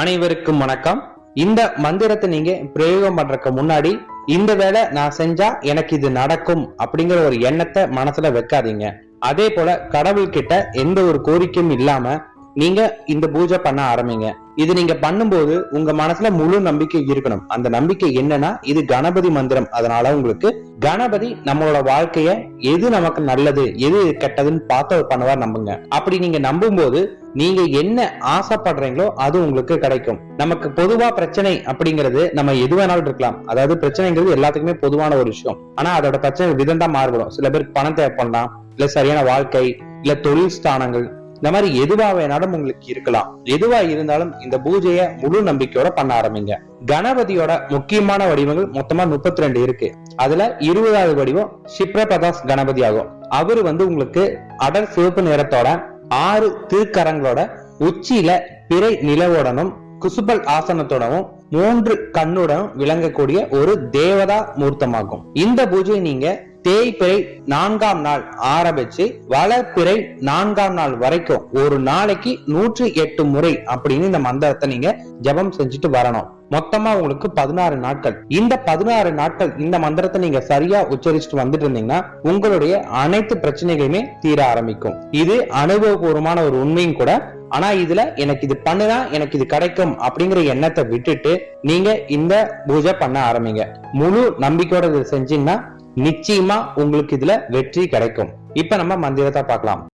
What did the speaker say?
அனைவருக்கும் வணக்கம். இந்த மந்திரத்தை நீங்க பிரயோகம் பண்றதுக்கு முன்னாடி இந்த வேலை நான் செஞ்சா எனக்கு இது நடக்கும் அப்படிங்கிற ஒரு எண்ணத்தை மனசுல வைக்காதீங்க. அதே போல கடவுள்கிட்ட எந்த ஒரு கோரிக்கையும் இல்லாம நீங்க இந்த பூஜை பண்ண ஆரம்பிங்க. இது நீங்க பண்ணும்போது உங்க மனசுல முழு நம்பிக்கை இருக்கணும். அந்த நம்பிக்கை என்னன்னா இது கணபதி மந்திரம். அதனால உங்களுக்கு கணபதி நம்மளோட வாழ்க்கைய எது நமக்கு நல்லது எது கெட்டதுன்னு பார்த்து அவர் பண்ணுவார் நம்புங்க. அப்படி நீங்க நம்பும்போது நீங்க என்ன ஆசைப்படுறீங்களோ அது உங்களுக்கு கிடைக்கும். நமக்கு பொதுவா பிரச்சனை அப்படிங்கிறது நம்ம எது வேணாலும் இருக்கலாம். அதாவது பிரச்சனைங்கிறது எல்லாத்துக்குமே பொதுவான ஒரு விஷயம். ஆனா அதோட பிரச்சனை விதம் தான் மாறுபடும். சில பேருக்கு பணம் தேவைப்படலாம் இல்ல சரியான வாழ்க்கை இல்ல தொழில் ஸ்தானங்கள் இந்த மாதிரி எதுவா வேணாலும் உங்களுக்கு இருக்கலாம். எதுவா இருந்தாலும் இந்த பூஜையை முழு நம்பிக்கையோட பண்ண ஆரம்பிங்க. கணபதியோட முக்கியமான வடிவங்கள் மொத்தமா முப்பத்தி ரெண்டு இருக்கு. அதுல இருபதாவது வடிவம் சிப்ரபதாஸ் கணபதி ஆகும். அவரு வந்து உங்களுக்கு அடர் சிவப்பு நிறத்தோட ஆறு திருக்கரங்களோட உச்சியில பிறை நிலவுடனும் குசுபல் ஆசனத்துடனும் மூன்று கண்ணுடனும் விளங்கக்கூடிய ஒரு தேவதா மூர்த்தமாகும். இந்த பூஜையை நீங்க தேய்பிறை நான்காம் நாள் ஆரம்பிச்சு வளர்பிறை நான்காம் நாள் வரைக்கும் ஒரு நாளைக்கு நூற்றி எட்டு முறை அப்படின்னு இந்த மந்திரத்தை நீங்க ஜெபம் செஞ்சுட்டு வரணும். மொத்தமா உங்களுக்கு பதினாறு நாட்கள். இந்த பதினாறு நாட்கள் இந்த மந்திரத்தை நீங்க சரியா உச்சரிச்சுட்டு வந்துட்டு இருந்தீங்கன்னா உங்களுடைய அனைத்து பிரச்சனைகளுமே தீர ஆரம்பிக்கும். இது அனுபவபூர்வமான ஒரு உண்மையும் கூட. ஆனா இதுல எனக்கு இது பண்ணுனா எனக்கு இது கிடைக்கும் அப்படிங்கிற எண்ணத்தை விட்டுட்டு நீங்க இந்த பூஜை பண்ண ஆரம்பிங்க. முழு நம்பிக்கையோட இதை செஞ்சீங்கன்னா நிச்சயமா உங்களுக்கு இதுல வெற்றி கிடைக்கும். இப்ப நம்ம மந்திரத்தை பார்க்கலாம்.